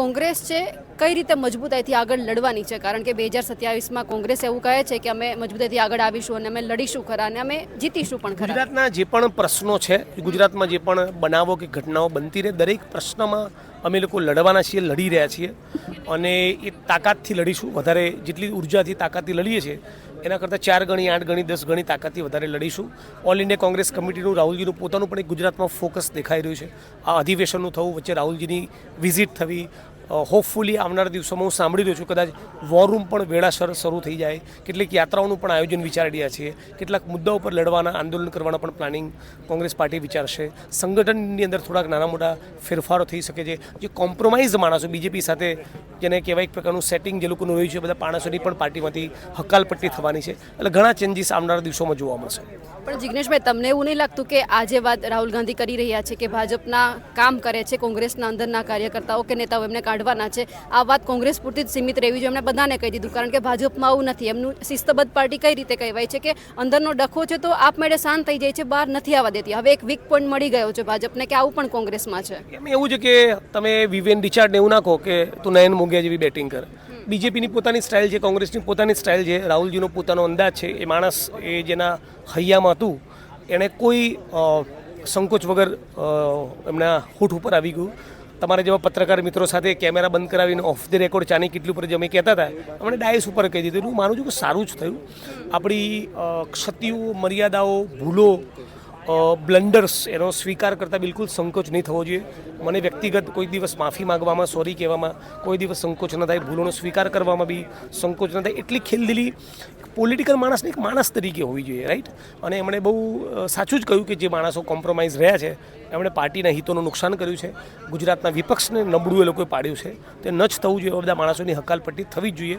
કોંગ્રેસ છે, કઈ રીતે મજબૂતાઈથી આગળ લડવાની છે? કારણ કે બે હજાર સત્યાવીસમાં કોંગ્રેસ એવું કહે છે કે અમે મજબૂતાઈથી આગળ આવીશું અને અમે લડીશું ખરા અને અમે જીતીશું પણ ખરા. ગુજરાતના જે પણ પ્રશ્નો છે, ગુજરાતમાં જે પણ બનાવો કે ઘટનાઓ બનતી રહે, દરેક પ્રશ્નમાં અમે લોકો લડવાના છીએ, લડી રહ્યા છીએ. અને એ તાકાતથી લડીશું. વધારે જેટલી ઉર્જાથી તાકાતથી લડીએ છીએ, એના કરતાં ચાર ગણી, આઠ ગણી, દસ ગણી તાકાતથી વધારે લડીશું. ઓલ ઇન્ડિયા કોંગ્રેસ કમિટીનું રાહુલજીનું પોતાનું પણ એક ગુજરાતમાં ફોકસ દેખાઈ રહ્યું છે. આ અધિવેશનનું થવું વચ્ચે રાહુલજીની વિઝિટ થવી હોપફુલી આવનારા દિવસોમાં હું સાંભળી રહ્યો છું, કદાચ વોર રૂમ પણ વેળાસર શરૂ થઈ જાય. કેટલીક યાત્રાઓનું પણ આયોજન વિચારી રહ્યા છીએ. કેટલાક મુદ્દાઓ પર લડવાના, આંદોલન કરવાના પણ પ્લાનિંગ કોંગ્રેસ પાર્ટી વિચારશે. સંગઠનની અંદર થોડાક નાના મોટા ફેરફારો થઈ શકે છે. જે કોમ્પ્રોમાઇઝ માણસો બીજેપી સાથે જેને કહેવાય એક પ્રકારનું સેટિંગ જે લોકોનું રહ્યું છે, બધા માણસોની પણ પાર્ટીમાંથી હકાલપટ્ટી થવાની છે. એટલે ઘણા ચેન્જીસ આવનારા દિવસોમાં જોવા મળશે. પણ જિગ્નેશભાઈ તમને એવું નહીં લાગતું કે આજે વાત રાહુલ ગાંધી કરી રહ્યા છે કે ભાજપના કામ કરે છે કોંગ્રેસના અંદરના કાર્યકર્તાઓ કે નેતાઓ, એમને કાઢવાના છે. આ વાત કોંગ્રેસ પૂરતી જ સીમિત રહેવી જોઈએ. એમણે બધાને કહી દીધું કારણ કે ભાજપમાં આવું નથી. એમનું શિસ્તબદ્ધ પાર્ટી કઈ રીતે કહેવાય છે કે અંદરનો ડખો છે તો આપમેળે શાંત થઈ જાય છે બહાર નથી આવવા દેતી. હવે એક વીક પોઈન્ટ મળી ગયો છે ભાજપને કે આવું પણ કોંગ્રેસમાં છે. એવું છે કે તમે વિવેન રિચાર્ડને એવું નાખો કે તું નયન મોંઘિયા જેવી બેટિંગ કર. બીજેપીની પોતાની સ્ટાઇલ છે કોંગ્રેસની પોતાની સ્ટાઇલ છે રાહુલજીનો પોતાનો અંદાજ છે એ માણસ એ જેના હૈયામાં હતું એણે કોઈ સંકોચ વગર એમના હૂઠ ઉપર આવી ગયું. તમારા જેવા પત્રકાર મિત્રો સાથે કેમેરા બંધ કરાવીને ઓફ ધ રેકોર્ડ ચાની કેટલી ઉપર અમે કહેતા હતા. અમને ડાયસ ઉપર કહી દીધું. હું માનું છું કે સારું જ થયું. આપણી ક્ષતિઓ, મર્યાદાઓ, ભૂલો બ્લન્ડર્સ એનો સ્વીકાર કરતાં બિલકુલ સંકોચ નહીં થવો જોઈએ. મને વ્યક્તિગત કોઈ દિવસ માફી માગવામાં સોરી કહેવામાં કોઈ દિવસ સંકોચ ન થાય. ભૂલોનો સ્વીકાર કરવામાં બી સંકોચ ન થાય. એટલી ખેલદિલી પોલિટિકલ માણસને એક માણસ તરીકે હોવી જોઈએ રાઈટ અને એમણે બહુ સાચું જ કહ્યું કે જે માણસો કોમ્પ્રોમાઇઝ રહ્યા છે, એમણે પાર્ટીના હિતોનું નુકસાન કર્યું છે, ગુજરાતના વિપક્ષને નબળું એ લોકોએ પાડ્યું છે, તે ન જ થવું જોઈએ બધા માણસોની હકાલપટ્ટી થવી જ જોઈએ.